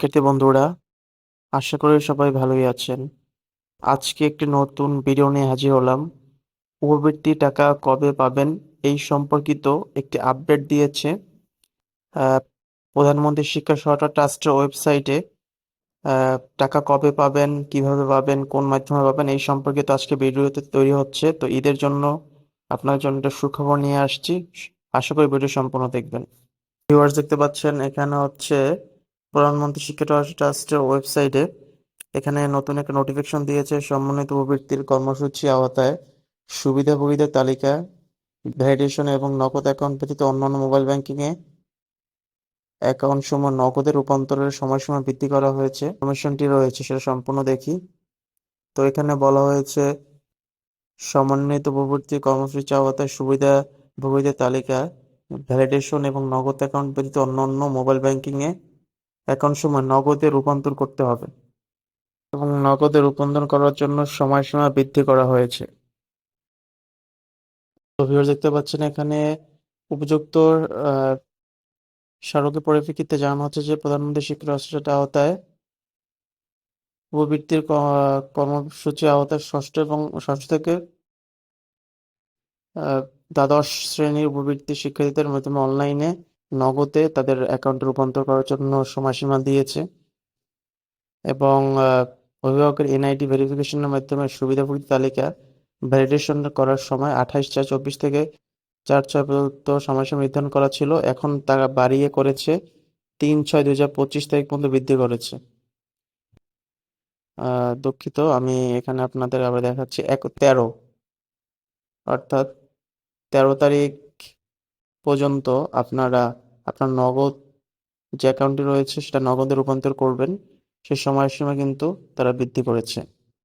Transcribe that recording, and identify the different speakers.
Speaker 1: শিক্ষার্থী বন্ধুরা, আশা করি সবাই ভালোই আছেন। আজকে একটি নতুন ভিডিও নিয়ে হাজির হলাম। উপবৃত্তি টাকা কবে পাবেন এই সম্পর্কিত একটি আপডেট দিয়েছে। প্রধানমন্ত্রী শিক্ষা সহায়তা ট্রাস্টের ওয়েবসাইটে টাকা কবে পাবেন, কীভাবে পাবেন, কোন মাধ্যমে পাবেন এই সম্পর্কিত আজকে ভিডিওতে তৈরি হচ্ছে। তো ঈদের জন্য আপনার জন্য একটা সুখবর নিয়ে আসছি। আশা করি ভিডিও সম্পূর্ণ দেখবেন। ভিউয়ার্স দেখতে পাচ্ছেন, এখানে হচ্ছে প্রধানমন্ত্রী শিক্ষা ট্রাস্টের ওয়েবসাইটে এখানে নতুন একটা নোটিফিকেশন দিয়েছে সমন্বিত উপবৃত্তির কর্মসূচি আওতায় সুবিধাভোগীদের তালিকা ভ্যালিডেশন এবং নগদ অ্যাকাউন্ট ব্যতীত অন্যান্য মোবাইল ব্যাংকিংয়ে অ্যাকাউন্ট সমূহ নগদে রূপান্তরের সময়সীমা বৃদ্ধি করা হয়েছে। কমিশনটি রয়েছে, সেটা সম্পূর্ণ দেখি। তো এখানে বলা হয়েছে সমন্বিত উপবৃত্তি কর্মসূচি আওতায় সুবিধাভোগীদের তালিকা ভ্যালিডেশন এবং নগদ অ্যাকাউন্ট ব্যতীত অন্যান্য মোবাইল ব্যাংকিংয়ে অ্যাকাউন্ট সময় নগদে রূপান্তর করতে হবে এবং নগদে রূপান্তর করার জন্য সময়সীমা বৃদ্ধি করা হয়েছে। দেখতে পাচ্ছেন এখানে উপযুক্ত স্মারকের পরিপ্রেক্ষিতে জানানো হচ্ছে যে প্রধানমন্ত্রী শিক্ষা রাষ্ট্রের আওতায় উপবৃত্তির কর্মসূচি আওতায় ষষ্ঠ এবং ষষ্ঠ থেকে দ্বাদশ শ্রেণির উপবৃত্তি শিক্ষার্থীদের মাধ্যমে অনলাইনে নগদে তাদের অ্যাকাউন্টে রূপান্তর করার জন্য সময়সীমা দিয়েছে এবং অভিভাবকের এনআইডি ভেরিফিকেশনের মাধ্যমে সুবিধাভোগী তালিকা ভ্যালিডেশন করার সময় আঠাইশ চার চব্বিশ থেকে চার ছয় পর্যন্ত সময়সীমা নির্ধারণ করা ছিল। এখন তারা বাড়িয়ে করেছে তিন ছয় দুই হাজার পঁচিশ তারিখ পর্যন্ত বৃদ্ধি করেছে। দুঃখিত, আমি এখানে আপনাদের আবার দেখাচ্ছি। এক, তেরো, অর্থাৎ তেরো তারিখ পর্যন্ত আপনারা, আপনার নগদ যে অ্যাকাউন্টটি রয়েছে সেটা নগদে রূপান্তর করবেন, সে সময়সীমা কিন্তু তারা বৃদ্ধি করেছে।